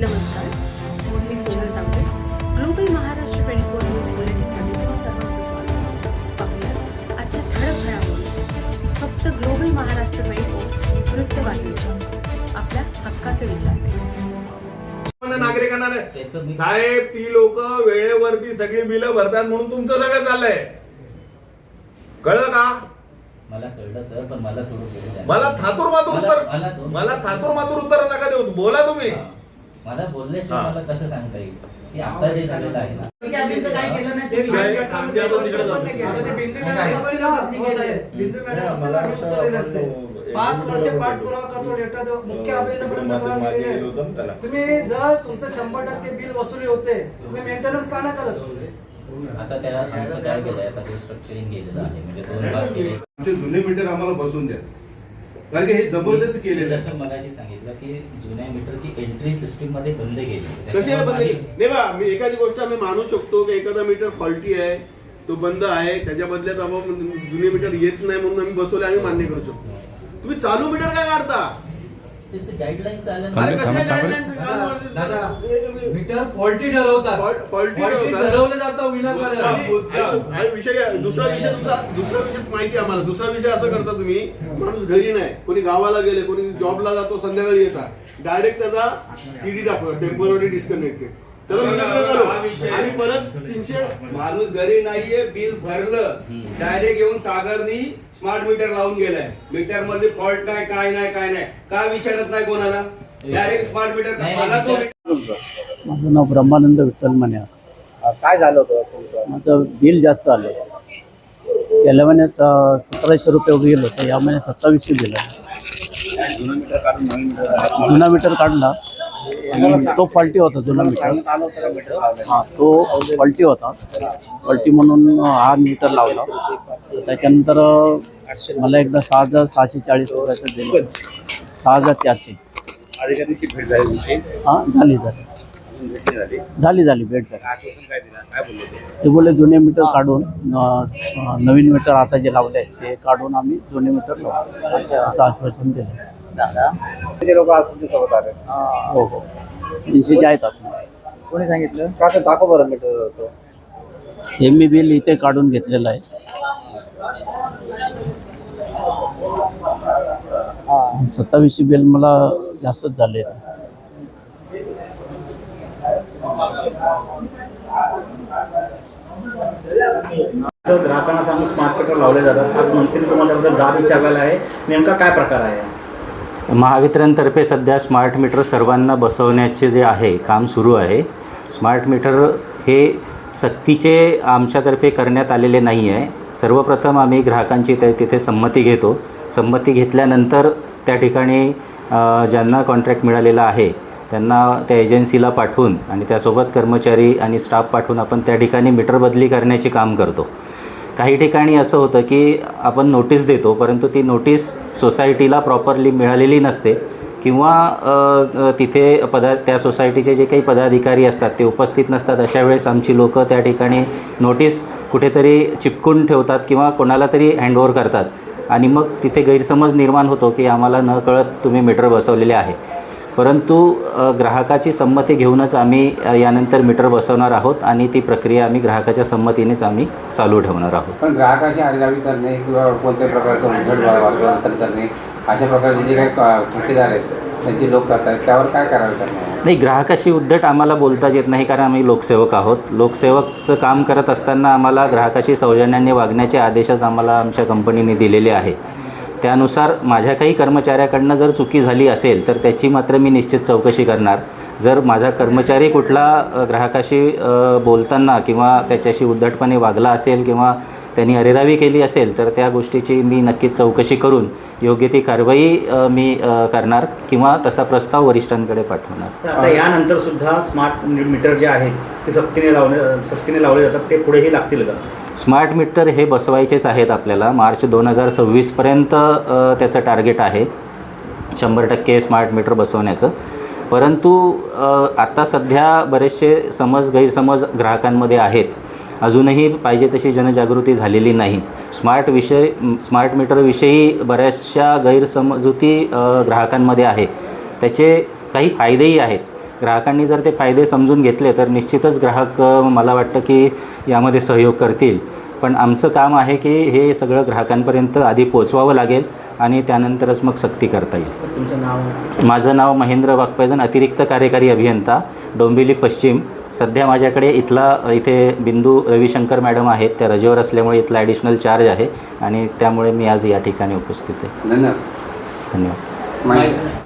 नमस्कार. मी Sonal Tambe. Global Maharashtra twenty four news बुलेटिनमध्ये तुम्हा सर्वांचं स्वागत पाहूया आजच्या ठळक घडामोडी. फक्त ग्लोबल महाराष्ट्र ट्वेंटी फोर वृत्तवाहिनीच्या आपल्या हक्काचे विचार सामान्य नागरिकांना साहेब ती लोक वेळेवरती सगळी बिलं भरतात म्हणून तुमचं सगळं चाललंय. कळलं का? मला कळलं सर पण मला. मला थातूर मातूर उत्तर मला थातूर मातूर उत्तर नका देऊ. बोला तुम्ही. मला बोलल्याशिवाय हा. मला कसं सांगता येईल? की आता जे झालेलं आहे ना. हो. पाच वर्ष पाठपुरावा करतो लेटर देऊ मुख्य तक्रार केलेली ना आहे त्याला. तुम्ही जर तुमचं शंभर टक्के बिल वसुली होते तुम्ही मेंटेनन्स का नाही करत? आता त्या आमचं काय केलंय? आता रिस्ट्रक्चरिंग केलेलं आहे. म्हणजे दोन भाग केले. आमचे जुने मीटर आम्हाला बसून द्या. कारण की हे जबरदस्त केलेलं आहे. मगाशी सांगितलं की जुन्या मीटरची एंट्री सिस्टीममध्ये बंद केली कशी आहे बंद नाही बा मी एखादी गोष्ट आम्ही मानू शकतो की एखादा मीटर फॉल्टी आहे तो बंद आहे त्याच्या बदल्यात आपण जुने मीटर येत नाही म्हणून आम्ही बसवले आम्ही मान्य करू शकतो. तुम्ही चालू मीटर काय काढता? मीटर फॉल्टी ठरवतात. Fault- faulty फॉल्टी ठरवतात. ठरवलं जातं विनाकारण आणि- आणि- आणि विषय काय? दुसरा विषय तुमचा दुसरा विषय माहिती आहे आम्हाला. दुसरा विषय असं करता तुम्ही माणूस घरी नाही. कोणी गावाला गेले कोणी जॉबला जातो संध्याकाळी येतात. डायरेक्ट त्याचा टीडी टाकतो टेंपररी डिस्कनेक्टेड हा. आणि परत तीनशे माणूस घरी नाहीये बिल भरलं. डायरेक्ट येऊन सागरनी स्मार्ट मीटर लावून गेलाय. मीटरमध्ये फॉल्ट नाही काय नाही काय नाही. का विचारत नाही कोणाला? डायरेक्ट स्मार्ट मीटर माझं नाव ब्रह्मानंद विठ्ठल म्हणे काय झालं होतं तुमचं? माझं बिल जास्त आलं. गेल्या महिन्यात सतराशे रुपये बिल होतं. या महिन्यात सत्तावीसशे बिल आहे जुनं मीटर काढून. जुना मीटर काढला. आणि तो फॉल्टी होता जुना मीटर. लावलं? हा तो फॉल्टी होता. फॉल्टी म्हणून हा मीटर लावला. त्याच्यानंतर मला एकदा सहा हजार सहाशे चाळीस रुपयाचं बिल सहा हजार चारशे हां झाली झाली. झाली झाली भेट झाली. दिलं? ते? बोलले जुने मीटर काढून नवीन मीटर आता जे लावले आहेत ते काढून आम्ही जुने मीटर लावू. असं आश्वासन दिलं. ते लोक आज तुमच्यासोबत आले हो हो. तीनशेचे आहेत आपण कोणी सांगितलं? का दाखव बरं मीटर होतं हे मी बिल इथे काढून घेतलेलं आहे. सत्तावीसशे बिल मला जास्तच झाले. तर ग्राहकांना सांगून स्मार्ट मीटर लावले जातात. आज मनसेने तुम्हाला त्याबद्दल जाब विचारलेला आहे नेमका काय प्रकार आहे? महावितरणतर्फे सध्या स्मार्ट मीटर सर्वांना बसवण्याचे जे आहे काम सुरू आहे. स्मार्ट मीटर हे सक्तीचे आमच्यातर्फे करण्यात आलेले नाही आहे सर्वप्रथम आम्ही ग्राहकांची त्या तिथे संमती घेतो. संमती घेतल्यानंतर त्या ठिकाणी ज्यांना कॉन्ट्रॅक्ट मिळालेला आहे त्यांना त्या एजन्सीला पाठवून आणि त्यासोबत कर्मचारी आणि स्टाफ पाठवून आपण त्या ठिकाणी मीटर बदली करण्याचे काम करतो. काही ठिकाणी असं होतं की आपण नोटीस देतो परंतु ती नोटीस सोसायटीला प्रॉपरली मिळालेली नसते. किंवा तिथे पदा त्या सोसायटीचे जे काही पदाधिकारी असतात ते उपस्थित नसतात. अशा वेळेस आमची लोकं त्या ठिकाणी नोटीस कुठेतरी चिपकून ठेवतात किंवा कोणाला तरी हँडओव्हर करतात. आणि मग तिथे गैरसमज निर्माण होतो की आम्हाला न कळत तुम्ही मीटर बसवलेले आहे. परंतु ग्राहकाची संमती घेऊनच आम्ही यानंतर मीटर बसवणार आहोत आणि ती प्रक्रिया आम्ही ग्राहकाच्या संमतीनेच आम्ही चालू ठेवणार आहोत. पण ग्राहकाशी आरेरावी करणे किंवा कोणत्याही प्रकारचं उद्धट करणे अशा प्रकारचे जे काही ठेकेदार आहेत त्यांची लोक करतात त्यावर काय करायला नाही ग्राहकाशी उद्धट आम्हाला बोलताच येत नाही कारण आम्ही लोकसेवक आहोत. लोकसेवकचं काम करत असताना आम्हाला ग्राहकाशी सौजन्याने वागण्याचे आदेशच आम्हाला आमच्या कंपनीने दिलेले आहे. त्यानुसार माझ्या काही कर्मचाऱ्याकडनं जर चुकी झाली असेल तर त्याची मात्र मी निश्चित चौकशी करणार. जर माझा कर्मचारी कुठला ग्राहकाशी बोलताना किंवा त्याच्याशी उद्धटपणे वागला असेल किंवा त्यांनी अरेरावी केली असेल तर त्या गोष्टीची मी नक्कीच चौकशी करून योग्य ती कारवाई मी करणार किंवा तसा प्रस्ताव वरिष्ठांकडे पाठवणार. तर आता यानंतर सुद्धा स्मार्ट मीटर जे आहेत ते सक्तीने लावले सक्तीने लावले जातात ते पुढेही लागतील का? स्मार्ट मीटर हे बसवायचेच आहेत आपल्याला. मार्च दोन हजार सव्वीसपर्यंत त्याचं टार्गेट आहे. शंभर टक्के स्मार्ट मीटर बसवण्याचं. परंतु आत्ता सध्या बरेचसे समज गैरसमज ग्राहकांमध्ये आहेत. अजूनही पाहिजे तशी जनजागृती झालेली नाही. स्मार्ट विषय स्मार्ट मीटरविषयी बऱ्याचशा गैरसमजुती ग्राहकांमध्ये आहे. त्याचे काही फायदेही आहेत. ग्राहकांनी जर ते फायदे समजून घेतले तर निश्चितच ग्राहक मला वाटतं की यामध्ये सहयोग करतील. पण आमचं काम आहे की हे सगळं ग्राहकांपर्यंत आधी पोचवावं लागेल आणि त्यानंतरच मग सक्ती करता येईल. तुमचं नाव? माझं नाव महेंद्र वाघपायजन अतिरिक्त कार्यकारी अभियंता डोंबिवली पश्चिम. सध्या माझ्याकडे इथला इथे बिंदू रविशंकर मॅडम आहेत. त्या रजेवर असल्यामुळे इथला ॲडिशनल चार्ज आहे आणि त्यामुळे मी आज या ठिकाणी उपस्थित आहे. धन्यवाद. धन्यवाद.